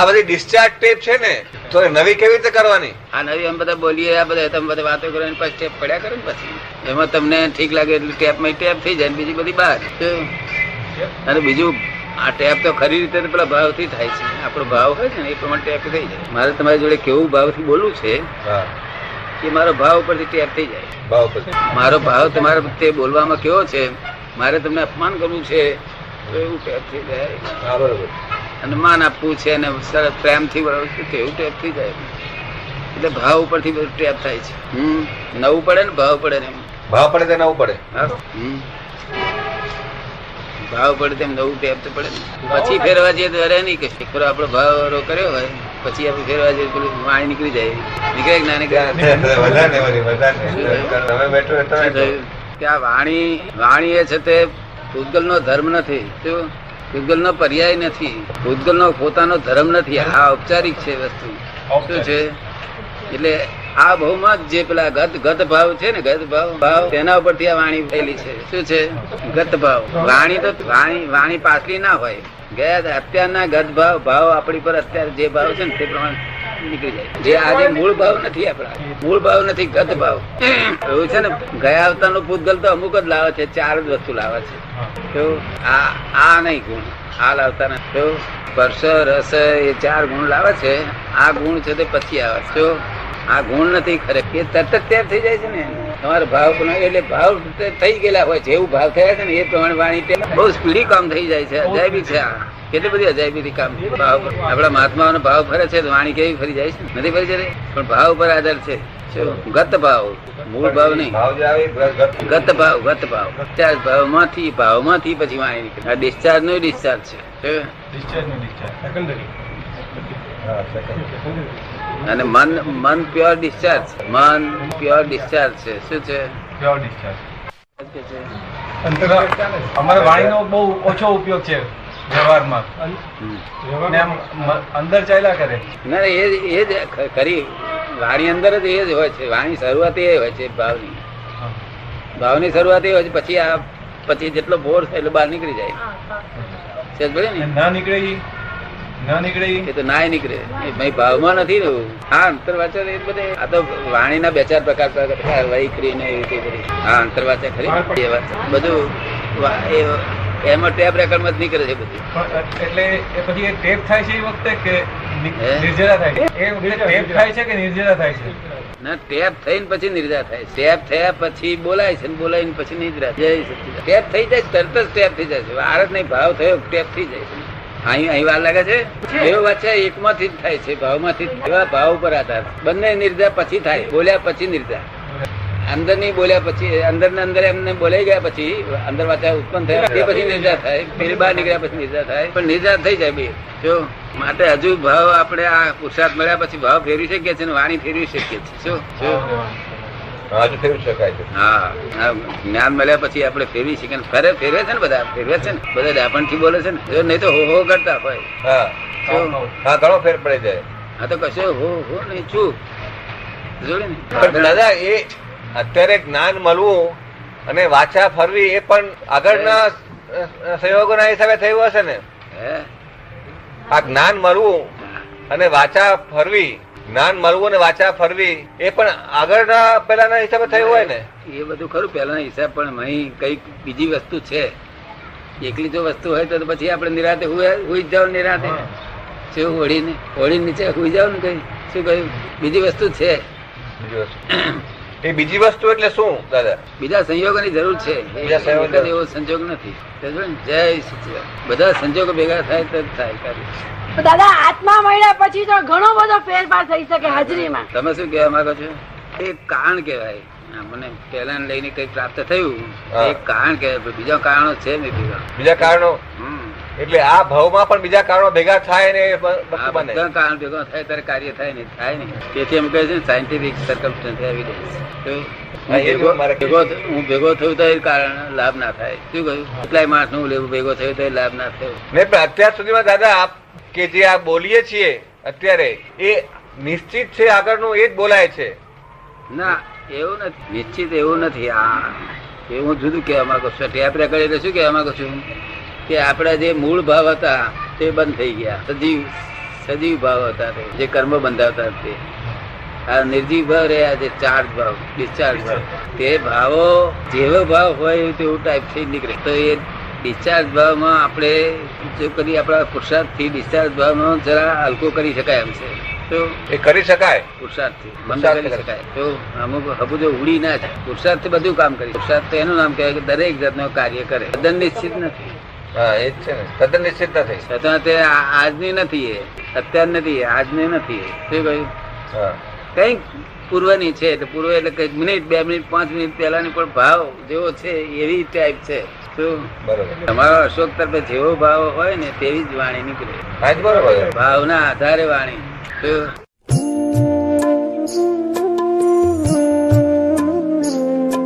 આ બધી discharge tap છે ને તો નવી કેવી રીતે કરવાની? આ નવી અમે બધા બોલીએ આ બધા તમે બધા વાતો કરો પછી ટેપ પડ્યા કરે ને પછી? એમાં તમને ઠીક લાગે એટલે ટેપમાં ટેપ થઈ જાય બીજી બધી બહાર અને બીજું આ ટેપ તો ખરી રીતે પેલા ભાવથી થાય છે. આપણો ભાવ હોય છે ને એ પ્રમાણે ટેપ થઈ જાય. મારે તમારી જોડે કેવું ભાવથી બોલવું છે કે મારો ભાવ ઉપરથી ટેપ થઈ જાય. ભાવ ઉપર મારો ભાવ તમારા તે બોલવામાં કેવો છે? મારે તમને અપમાન કરવું છે એવું ટેપ થઈ જાય. બરોબર. અને માન આપવું છે અને સરસ પ્રેમથી વળવું છે તેવું ટેપ થઈ જાય. એટલે ભાવ ઉપરથી બધું ટેપ થાય છે. હમ. નવું પડે ને ભાવ પડે ને ભાવ પડે તો નવું પડે. ભાવ પડે તેમ નવું ટેપ તો પડે પછી ફેરવા જઈએ તો અરે નહીં કે એકવાર આપણો ભાવ કર્યો હોય પછી આપણે ફેરવા જઈએ પેલું વાણી નીકળી જાય. નીકળે કે ના નીકળે? આ વાણી વાણી એ છે તે પૂતગલ નો ધર્મ નથી. શું? પૂતગલ નો પર્યાય નથી. ભૂતગલ નો પોતાનો ધર્મ નથી. આ ઔપચારિક છે વસ્તુ. શું છે? એટલે આ ભાવમાં જ જે પેલા ગત ગત ભાવ છે ને ગત ભાવ ભાવ તેના ઉપરથી આ વાણી થયેલી છે. શું છે? ગત ભાવ. વાણી તો વાણી વાણી પાછલી ના હોય. ગયા અત્યારના ગત ભાવ ભાવ આપણી પર અત્યારે જે ભાવ છે ને તે પ્રમાણે નીકળી જાય. જે આજે મૂળ ભાવ નથી આપણા. મૂળ ભાવ નથી, ગત ભાવ. એવું છે ને, ગયા અવતારનું પૂતગલ તો અમુક જ લાવે છે, ચાર જ વસ્તુ લાવે છે? આ આ નહીં ગુણ. આ લાવતા નથી. સ્પર્શ, રસ એ ચાર ગુણ લાવે છે. આ ગુણ છે તે પછી આવે છે? આ ગુણ નથી ખરે. એ તરત જ તૈયાર થઈ જાય છે ને. તમારો ભાવ એટલે ભાવ થઈ ગયેલા હોય, જેવું ભાવ થયા છે ને, એ પ્રમાણે વાણી બહુ સ્પીડી કામ થઈ જાય છે. અજાયબી છે આ. કેટલી બધી અજાયબી કામ ભાવ આપણા મહાત્માઓનો ભાવ ફરે છે તો વાણી કેવી ફરી જાય છે? નથી ફરી જતી? પણ ભાવ પર આધાર છે. શું? ગત ભાવ મૂળ ભાવ નહીં. ગત- ભાવ ગત ભાવ. ડિસ્ચાર્જ ભાવમાંથી ભાવમાંથી પછી વાણી નીકળે. આ ડિસ્ચાર્જ નો ડિસ્ચાર્જ છે. અને મન મન પ્યોર ડિસ્ચાર્જ મન પ્યોર ડિસ્ચાર્જ છે. શું છે? અમારે વાણીનો બહુ ઓછો ઉપયોગ છે. વ્યવહારમાં. હમ. ને આમ મ- અંદર ચાલ્યા કરે. ના એ એ જ ખરી. વાણી અંદર જ એ જ હોય છે. વાણી શરૂઆત એ હોય છે ભાવની. ભાવની શરૂઆત એ હોય છે પછી આ પછી જેટલો બોર થાય એટલો બહાર નીકળી જાય. ને? નીકળે ઈ? ના નીકળે ઈ? એ તો નાય નીકળે. એ ભાઈ ભાવમાં નથી રહ્યું હા અંતરવાચા એ બધે. આ તો વાણીના બે ચાર પ્રકાર પ્રકાર વૈખરી ને એવી રીતે હા અંતરવાચા ખરી. બધું વા- એ એમાં ટેપ રેકોર્ડમાં નીકળે છે બધું. એટલે એ પછી એ ટેપ થાય છે એ વખતે કે? નિર્જરા થાય છે? એ વખતે ટેપ થાય છે કે નિર્જરા થાય છે? ના ટેપ થઈને પછી નિર્જા થાય. ટેપ થયા પછી બોલાય છે ને બોલાય પછી નિદ્રા જય ટેપ થઈ જાય તરત જ ટેપ થઈ જાય છે. આરત નહીં ભાવ થયો ટેપ થઈ જાય છે. અહીં અહીં વાર લાગે છે? એવો વાચ્યા એકમાંથી જ થાય છે ભાવમાંથી જ. એવા ભાવ ઉપર આધાર. બંને નિર્જા પછી થાય. બોલ્યા પછી નિર્જા અંદરની બોલ્યા પછી અંદર ને અંદર એમને બોલાઈ ગયા પછી અંદર વાચા ઉત્પન્ન થયા તે પછી નિર્જા થાય. ફેર બહાર નીકળ્યા પછી નિર્જા થાય. પણ નિર્જા થઈ જાય બે. જો માટે હજુ ભાવ આપણે આ પુરસાદ મળ્યા પછી ભાવ ફેરવી શકીએ છીએ વાણી ફેરવી શકીએ છીએ. શું? હા, હજુ ફેરવી શકાય છે. આ જ્ઞાન મળ્યા પછી આપણે ફેરવી શકીએ ફરે ફેરવે છે ને બધા? ફેરવે છે ને? બધા ડાપણથી બોલે છે ને? નહીં તો હો હો કરતા હોય. હા. ઘણો ફેર પડી જાય. આ તો કશો હો હો નહીં છું. જોડે ને? દાદા એ અત્યારે જ્ઞાન મળવું અને વાચા ફરવી એ પણ આગળના સંયોગોના હિસાબે થયું હશે ને? હે? આ જ્ઞાન મળવું અને વાચા ફરવી જ્ઞાન મળવું અને વાચા ફરવી એ પણ આગળના પેલાના હિસાબે થયું હોય ને? એ બધું ખરું પહેલાના હિસાબ પણ અહીં કંઈક બીજી વસ્તુ છે. એકલી જો વસ્તુ હોય તો પછી આપણે નિરાતે હુઈ જાવ નિરાતે. શું હોળીને હોળી નીચે હુઈ જાવ ને કઈ? શું કહ્યું? બીજી વસ્તુ છે. બીજી વસ્તુ. એ બીજી વસ્તુ એટલે શું દાદા? બીજા સંયોગોની જરૂર છે. બીજા સંયોગ એવો સંજોગ નથી. જય બધા સંજોગો ભેગા થાય તો થાય કાર્ય. દાદા આત્મા મળ્યા પછી તો ઘણો બધો ફેરફાર થઈ શકે હાજરીમાં. તમે શું કહેવા માંગો છો? એક કારણ કહેવાય. મને પહેલા લઈને કઈ પ્રાપ્ત થયું. એક કારણ કહેવાય. બીજા કારણો છે બીજા બીજા કારણો? હમ. એટલે આ ભાવમાં પણ બીજા કારણો ભેગા થાય ને વસ્તુ બને. બધા કારણ ભેગો થાય ત્યારે કાર્ય થાય નહીં થાય નહીં. તેથી એમ કહે છે ને સાયન્ટિફિક સર્કમસ્ટન્સ એવિડન્સ હા, ભેગો મારે હું ભેગો થયું તો એ કારણ લાભ ના થાય. શું કહ્યું? કેટલાય માણસનું લેવું ભેગો થયું તો લાભ ના થયો. નહીં પણ અત્યાર સુધીમાં દાદા આપ કે જે આ બોલીએ છીએ અત્યારે એ નિશ્ચિત છે આગળનું એ જ બોલાય છે? ના એવું નથી. નિશ્ચિત એવું નથી. આ એવું જુદું કહેવા માંગુ છું. ટેપ રેકર્ડ એટલે શું કહેવા માંગુ છું? કે આપણા જે મૂળ ભાવ હતા તે બંધ થઈ ગયા. સજીવ સજીવ ભાવ હતા જે કર્મ બંધાવતા તે. આ નિર્જીવ ભાવ રહ્યા છે ચાર્જ ભાવ ડિસ્ચાર્જ ભાવ. તે ભાવો જેવો ભાવ હોય તેવું ટાઈપ થઈ નીકળે. તો એ ડિસ્ચાર્જ ભાવમાં આપણે જો કદી આપણા પુરુષાર્થથી ડિસ્ચાર્જ ભાવમાં જરા હલકો કરી શકાય એમ છે. તો એ કરી શકાય? પુરુષાર્થથી બંધ કરી શકાય. તો અમુક હબુજો ઉડી ના જાય. પુરુષાર્થ બધું કામ કરી. પુરુષાર્થ તો એનું નામ કહેવાય કે દરેક જાતનું કાર્ય કરે. નિશ્ચિત નથી. હા એ જ છે ને. તદ્દન નિશ્ચિત નથી છતાં તે આજની નથી એ. અત્યાર નથી આજની નથી શું કહ્યું? કંઈક પૂર્વની છે. પૂર્વ એટલે કંઈક મિનિટ બે મિનિટ પાંચ મિનિટ પહેલાની પણ ભાવ જેવો છે એવી ટાઈપ છે. તમારો અશોક તરફે જેવો ભાવ હોય ને તેવી જ વાણી નીકળે. ભાવના આધારે વાણી.